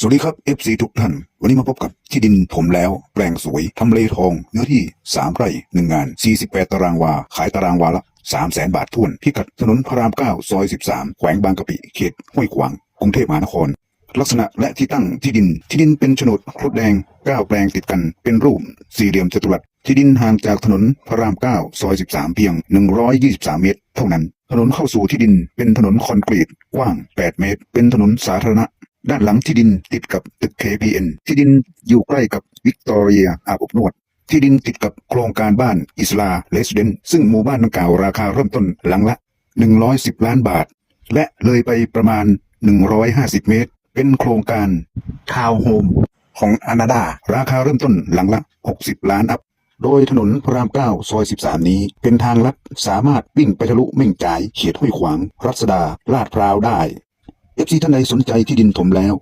สวัสดีครับ FC ทุกท่าน วันนี้มาพบกับที่ดินถมแล้ว แปลงสวย ทำเลทอง เนื้อที่ 3 ไร่ 1 งาน 48 ตารางวา ขายตารางวาละ 3 0 0แสนบาททุนพิกัดถนนพระราม 9 ซอย 13 แขวงบางกะปิ เขตห้วยขวาง กรุงเทพมหานคร ลักษณะและที่ตั้งที่ดิน ที่ดินเป็นโฉนดครุฑแดง 9 แปลงติดกัน เป็นรูป สี่เหลี่ยมจัตุรัส ที่ดินห่างจากถนนพระราม 9 ซอย 13 เพียง 123 เมตร เท่านั้น ถนนเข้าสู่ที่ดินเป็นถนนคอนกรีตกว้าง 8 เมตร เป็นถนนสาธารณะ ด้านหลังที่ดินติดกับตึก KPN ที่ดินอยู่ใกล้กับวิกตอเรียอาบอบนวด ที่ดินติดกับโครงการบ้านอิสลาเลสเดนซึ่งหมู่บ้านดังกล่าวราคาเริ่มต้นหลังละ 110 ล้านบาท และเลยไปประมาณ 150 เมตร เป็นโครงการทาวน์โฮมของอนาดา ราคาเริ่มต้นหลังละ 60 ล้านอัพ โดยถนนพระราม 9 ซอย 13 นี้ เป็นทางลัดสามารถวิ่งไปทะลุเม่งจ่ายเขตห้วยขวาง รัศดา ลาดพร้าวได้ เอฟซีท่านใดสนใจที่ดินถมแล้ว